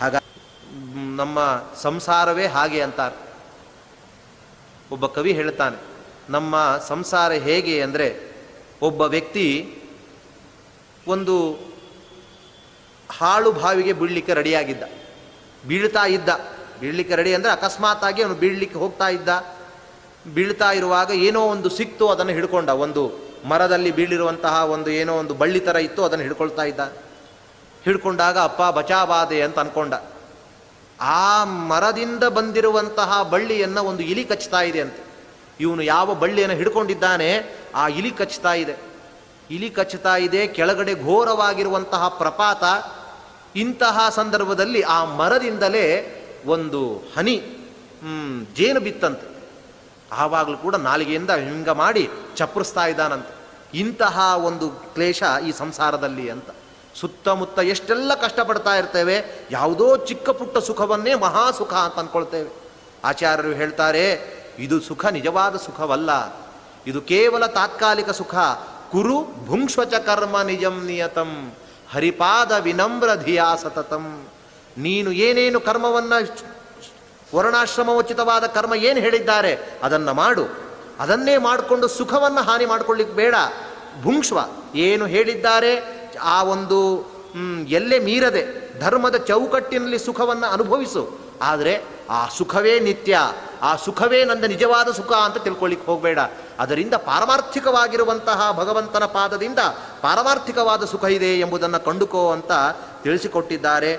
ಹಾಗ ನಮ್ಮ ಸಂಸಾರವೇ ಹಾಗೆ ಅಂತಾರೆ. ಒಬ್ಬ ಕವಿ ಹೇಳ್ತಾನೆ, ನಮ್ಮ ಸಂಸಾರ ಹೇಗೆ ಅಂದರೆ, ಒಬ್ಬ ವ್ಯಕ್ತಿ ಒಂದು ಹಾಳು ಬಾವಿಗೆ ಬೀಳಲಿಕ್ಕೆ ರೆಡಿಯಾಗಿದ್ದ. ಬೀಳ್ತಾ ಇದ್ದ. ಬೀಳಲಿಕ್ಕೆ ರೆಡಿ ಅಂದರೆ ಅಕಸ್ಮಾತಾಗಿ ಅವನು ಬೀಳಲಿಕ್ಕೆ ಹೋಗ್ತಾ ಇದ್ದ. ಬೀಳ್ತಾ ಇರುವಾಗ ಏನೋ ಒಂದು ಸಿಕ್ತು, ಅದನ್ನು ಹಿಡ್ಕೊಂಡ. ಒಂದು ಮರದಲ್ಲಿ ಬೀಳಿರುವಂತಹ ಒಂದು ಏನೋ ಒಂದು ಬಳ್ಳಿ ಥರ ಇತ್ತು, ಅದನ್ನು ಹಿಡ್ಕೊಳ್ತಾ ಇದ್ದ. ಹಿಡ್ಕೊಂಡಾಗ ಅಪ್ಪ ಬಚಾವಾದೆ ಅಂತ ಅನ್ಕೊಂಡ. ಆ ಮರದಿಂದ ಬಂದಿರುವಂತಹ ಬಳ್ಳಿಯನ್ನು ಒಂದು ಇಲಿ ಕಚ್ತಾ ಇದೆ ಅಂತ. ಇವನು ಯಾವ ಬಳ್ಳಿಯನ್ನು ಹಿಡ್ಕೊಂಡಿದ್ದಾನೆ ಆ ಇಲಿ ಕಚ್ತಾ ಇದೆ. ಇಲಿ ಕಚ್ತಾ ಇದೆ, ಕೆಳಗಡೆ ಘೋರವಾಗಿರುವಂತಹ ಪ್ರಪಾತ. ಇಂತಹ ಸಂದರ್ಭದಲ್ಲಿ ಆ ಮರದಿಂದಲೇ ಒಂದು ಹನಿ ಜೇನು ಬಿತ್ತಂತೆ. ಆವಾಗಲೂ ಕೂಡ ನಾಲಿಗೆಯಿಂದ ಹಿಂಗ ಮಾಡಿ ಚಪ್ಪರಿಸ್ತಾ ಇದ್ದಾನಂತೆ. ಇಂತಹ ಒಂದು ಕ್ಲೇಶ ಈ ಸಂಸಾರದಲ್ಲಿ ಅಂತ. ಸುತ್ತಮುತ್ತ ಎಷ್ಟೆಲ್ಲ ಕಷ್ಟಪಡ್ತಾ ಇರ್ತೇವೆ, ಯಾವುದೋ ಚಿಕ್ಕ ಪುಟ್ಟ ಸುಖವನ್ನೇ ಮಹಾ ಸುಖ ಅಂತ ಅಂದ್ಕೊಳ್ತೇವೆ ಆಚಾರ್ಯರು ಹೇಳ್ತಾರೆ, ಇದು ಸುಖ ನಿಜವಾದ ಸುಖವಲ್ಲ. ಇದು ಕೇವಲ ತಾತ್ಕಾಲಿಕ ಸುಖ. ಕುರು ಭುಂಶ್ವಚ ಕರ್ಮ ನಿಜಂ ನಿಯತಂ. ಹರಿಪಾದ ವಿನಮ್ರ ಧಿಯಾ ಸತತಂ. ನೀನು ಏನೇನು ಕರ್ಮವನ್ನು ವರ್ಣಾಶ್ರಮೋಚಿತವಾದ ಕರ್ಮ ಏನು ಹೇಳಿದ್ದಾರೆ, ಅದನ್ನು ಮಾಡು. ಅದನ್ನೇ ಮಾಡಿಕೊಂಡು ಸುಖವನ್ನು ಹಾನಿ ಮಾಡಿಕೊಳ್ಳಿಕ್ಕೆ ಬೇಡ. ಭುಂಕ್ಷ್ವ, ಏನು ಹೇಳಿದ್ದಾರೆ ಆ ಒಂದು ಎಲ್ಲೇ ಮೀರದೆ ಧರ್ಮದ ಚೌಕಟ್ಟಿನಲ್ಲಿ ಸುಖವನ್ನು ಅನುಭವಿಸು. ಆದರೆ ಆ ಸುಖವೇ ನಿತ್ಯ, ಆ ಸುಖವೇ ನನ್ನ ನಿಜವಾದ ಸುಖ ಅಂತ ತಿಳ್ಕೊಳ್ಳಿಕ್ಕೆ ಹೋಗಬೇಡ. ಅದರಿಂದ ಪಾರಮಾರ್ಥಿಕವಾಗಿರುವಂತಹ ಭಗವಂತನ ಪಾದದಿಂದ ಪಾರಮಾರ್ಥಿಕವಾದ ಸುಖ ಇದೆ ಎಂಬುದನ್ನು ಕಂಡುಕೋ ಅಂತ ತಿಳಿಸಿಕೊಟ್ಟಿದ್ದಾರೆ